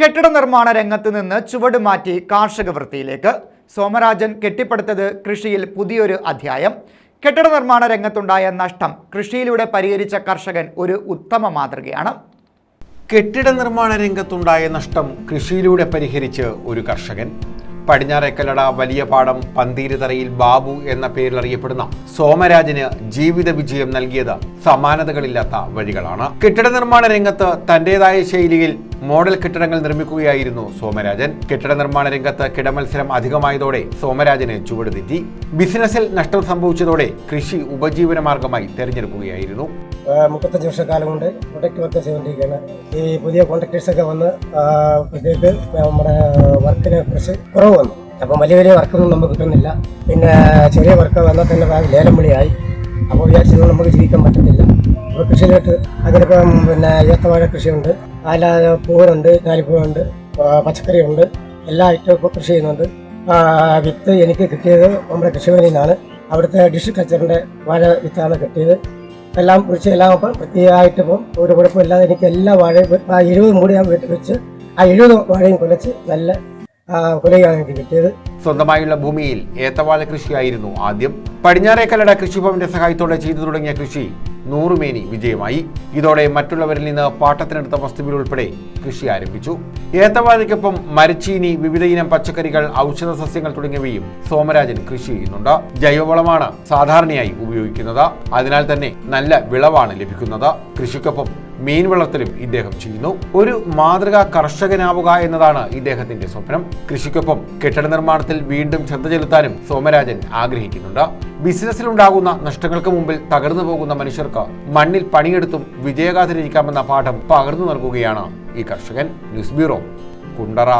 കെട്ടിട നിർമ്മാണ രംഗത്ത് നിന്ന് ചുവട് മാറ്റി കാർഷിക വൃത്തിയിലേക്ക്. സോമരാജൻ കെട്ടിപ്പടുത്തത് കൃഷിയിൽ പുതിയൊരു അധ്യായം. കെട്ടിട നിർമ്മാണ രംഗത്തുണ്ടായ നഷ്ടം കൃഷിയിലൂടെ പരിഹരിച്ച കർഷകൻ ഒരു ഉത്തമ മാതൃകയാണ്. കെട്ടിട നിർമ്മാണ രംഗത്തുണ്ടായ നഷ്ടം കൃഷിയിലൂടെ പരിഹരിച്ച് ഒരു കർഷകൻ. പടിഞ്ഞാറേക്കല്ലട വലിയ പാടം പന്തീരുതറയിൽ ബാബു എന്ന പേരിൽ അറിയപ്പെടുന്ന സോമരാജന് ജീവിത വിജയം നൽകിയത് സമാനതകളില്ലാത്ത വഴികളാണ്. കെട്ടിട നിർമ്മാണ രംഗത്ത് തന്റേതായ ശൈലിയിൽ മോഡൽ കെട്ടിടങ്ങൾ നിർമ്മിക്കുകയായിരുന്നു സോമരാജൻ. കെട്ടിട നിർമ്മാണ രംഗത്ത് കിടമത്സരം അധികമായതോടെ സോമരാജന് ചുവടുതെറ്റി. ബിസിനസ്സിൽ നഷ്ടം സംഭവിച്ചതോടെ കൃഷി ഉപജീവന മാർഗമായി തെരഞ്ഞെടുക്കുകയായിരുന്നു മുപ്പത്തഞ്ച് വർഷക്കാലം കൊണ്ട് പ്രൊഡക്റ്റ് വർക്ക് ചെയ്തുകൊണ്ടിരിക്കുകയാണ് ഈ പുതിയ കോൺട്രാക്ടേഴ്സ് ഒക്കെ വന്ന് നമ്മുടെ വർക്കിനെ കുറിച്ച് കുറവ് വന്നു. അപ്പം വലിയ വലിയ വർക്കൊന്നും നമുക്ക് കിട്ടുന്നില്ല. പിന്നെ ചെറിയ വർക്ക് വന്നാൽ തന്നെ ലേലം വിളിയായി അപ്പോൾ വിചാരിച്ചത് നമുക്ക് ജീവിക്കാൻ പറ്റത്തില്ല. അപ്പോൾ കൃഷിയിലോട്ട് അതിലിപ്പം പിന്നെ ഏത്തവാഴ കൃഷിയുണ്ട്. അല്ലാതെ പൂവനുണ്ട് പച്ചക്കറി പച്ചക്കറിയുണ്ട് എല്ലാ ഐറ്റവും കൃഷി ചെയ്യുന്നുണ്ട്. വിത്ത് എനിക്ക് കിട്ടിയത് നമ്മുടെ കൃഷിഭവനിൽ നിന്നാണ്. അവിടുത്തെ ഡിഷ് കൾച്ചറിന്റെ വാഴ വിത്താണ് കിട്ടിയത്. എല്ലാം കുറിച്ച് എല്ലാം ഇപ്പം വൃത്തിയായിട്ട് ഇപ്പം ഒരു കുഴപ്പമില്ലാതെ എനിക്ക് എല്ലാ വാഴയും ആ എഴുപത് മൂടി ഞാൻ വീട്ടിൽ വെച്ച് ആ എഴുപത് വാഴയും കുലച്ച് നല്ല കുലയാണ് എനിക്ക് കിട്ടിയത്. സ്വന്തമായുള്ള ഭൂമിയിൽ ഏത്തവാഴ കൃഷിയായിരുന്നു ആദ്യം. പടിഞ്ഞാറേക്കല്ലട കൃഷിഭവന്റെ സഹായത്തോടെ ചെയ്തു തുടങ്ങിയ കൃഷി നൂറുമേനി വിജയമായി. ഇതോടെ മറ്റുള്ളവരിൽ നിന്ന് പാട്ടത്തിനെടുത്ത വസ്തുവിൽ ഉൾപ്പെടെ കൃഷി ആരംഭിച്ചു. ഏത്തവാഴയ്ക്കൊപ്പം മരച്ചീനി വിവിധയിനം പച്ചക്കറികൾ ഔഷധ സസ്യങ്ങൾ തുടങ്ങിയവയും സോമരാജൻ കൃഷി ചെയ്യുന്നുണ്ട്. ജൈവവളമാണ് സാധാരണയായി ഉപയോഗിക്കുന്നത്. അതിനാൽ തന്നെ നല്ല വിളവാണ് ലഭിക്കുന്നത്. കൃഷിക്കൊപ്പം മീൻ വളർത്തലും ഇദ്ദേഹം ചെയ്യുന്നു. ഒരു മാതൃകാ കർഷകനാവുക എന്നതാണ് ഇദ്ദേഹത്തിന്റെ സ്വപ്നം. കൃഷിക്കൊപ്പം കെട്ടിട നിർമ്മാണത്തിൽ വീണ്ടും ശ്രദ്ധ ചെലുത്താനും സോമരാജൻ ആഗ്രഹിക്കുന്നുണ്ട്. ബിസിനസ്സിലുണ്ടാകുന്ന നഷ്ടങ്ങൾക്ക് മുമ്പിൽ തകർന്നു പോകുന്ന മനുഷ്യർക്ക് മണ്ണിൽ പണിയെടുത്തും വിജയഗാഥയിലിരിക്കാമെന്ന പാഠം പകർന്നു നൽകുകയാണ് ഈ കർഷകൻ. News bureau Kundara.